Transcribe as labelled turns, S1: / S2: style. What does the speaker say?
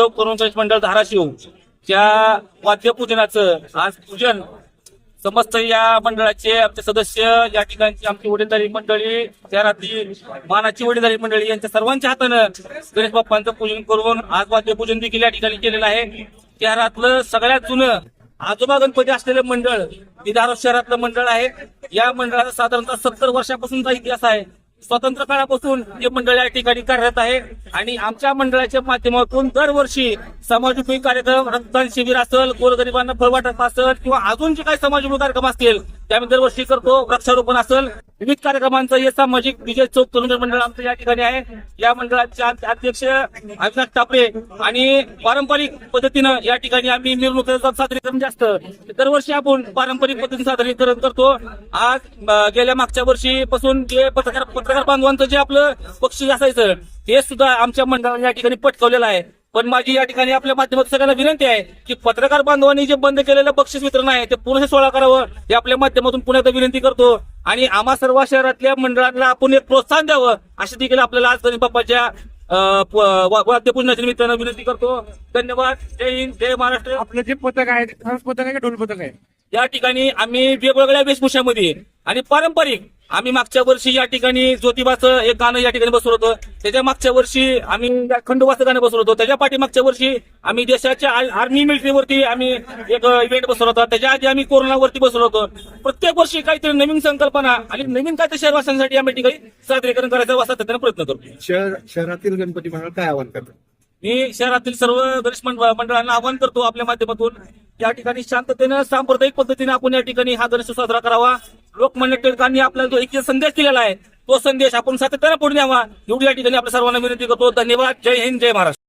S1: चौक तरुण मंडळ धाराशिव त्या वाद्यपूजनाचं आज पूजन. समस्त या मंडळाचे आमचे सदस्य या ठिकाणची आमची वडीलधारी मंडळी शहरातली मानाची वडीलधारी मंडळी यांच्या सर्वांच्या हातानं गणेश बाप्पांचं पूजन करून आज वाद्यपूजन देखील या ठिकाणी केलेलं आहे. शहरातलं सगळ्यात जुनं आजोबा गणपती असलेलं मंडळ हे धाराशिव शहरातलं मंडळ आहे. या मंडळाचा साधारणतः सत्तर वर्षापासूनचा इतिहास आहे. स्वतंत्र काळापासून हे मंडळ या ठिकाणी कार्यरत आहे. आणि आमच्या मंडळाच्या माध्यमातून दरवर्षी समाजोपयोगी कार्यक्रम रक्तदान शिबिर असेल गोरगरिबांना फळवाटप असेल किंवा अजून जे काही समाजोपयोगी कार्यक्रम असतील ते आम्ही दरवर्षी करतो. वृक्षारोपण असेल विविध कार्यक्रमांचं हे सामाजिक विजय चौक तरुण मंडळ आमचं या ठिकाणी आहे. या मंडळाचे अध्यक्ष अविनाश टापरे आणि पारंपरिक पद्धतीनं या ठिकाणी आम्ही मिरवणूक सादरीकरण जास्त. दरवर्षी आपण पारंपरिक पद्धतीने सादरीकरण करतो. आज गेल्या मागच्या वर्षी पासून जे पत्रकार पत्रकार बांधवांचं जे आपलं पक्ष असायचं ते सुद्धा आमच्या मंडळाने या ठिकाणी पटकवलेलं आहे. पण माझी या ठिकाणी आपल्या माध्यमातून सगळ्यांना विनंती आहे की पत्रकार बांधवांनी जे बंद केलेलं बक्षीस वितरण आहे ते पुन्हा सोळा करावं हे आपल्या माध्यमातून एकदा विनंती करतो. आणि आम्हा सर्व शहरातल्या मंडळांना आपण एक प्रोत्साहन द्यावं अशी देखील आपल्याला आज गणेश बाप्पाच्या वाद्यपूजनाच्या निमित्तानं विनंती करतो. धन्यवाद. जय हिंद जय महाराष्ट्र.
S2: आपलं जे पथक आहे ते पथक आहे का ढोल पथक आहे?
S1: या ठिकाणी आम्ही वेगवेगळ्या वेशभूषामध्ये आणि पारंपरिक आम्ही मागच्या वर्षी या ठिकाणी ज्योतिबाचं एक गाणं या ठिकाणी बसवलं होतं. त्याच्या मागच्या वर्षी आम्ही खंडोबाचं गाणं बसवलं होतं. त्याच्या पाठीमागच्या वर्षी आम्ही देशाच्या आर्मी मिलिटरीवरती आम्ही एक इव्हेंट बसवला होता. त्याच्या आधी आम्ही कोरोनावरती बसवलं होतं. प्रत्येक वर्षी काहीतरी नवीन संकल्पना आणि नवीन काहीतरी शहरवासियांसाठी आम्ही ठिकाणी सादरीकरण करायचा सातत्यानं प्रयत्न करतो.
S3: शहर शहरातील गणपती मंडळ काय आवाहन करतात
S1: मी शहरातील सर्व गणेश मंडळ- मंडळांना आवाहन करतो आपल्या माध्यमातून या ठिकाणी शांततेनं सांप्रदायिक पद्धतीने आपण या ठिकाणी हा गणेश साजरा करावा. लोकमान्य टिळकांनी आपल्याला जो एक संदेश दिलेला आहे तो संदेश आपण सातत्याने पुढे न्यावा. एवढी या ठिकाणी आपल्या सर्वांना विनंती करतो. धन्यवाद. जय हिंद जय महाराष्ट्र.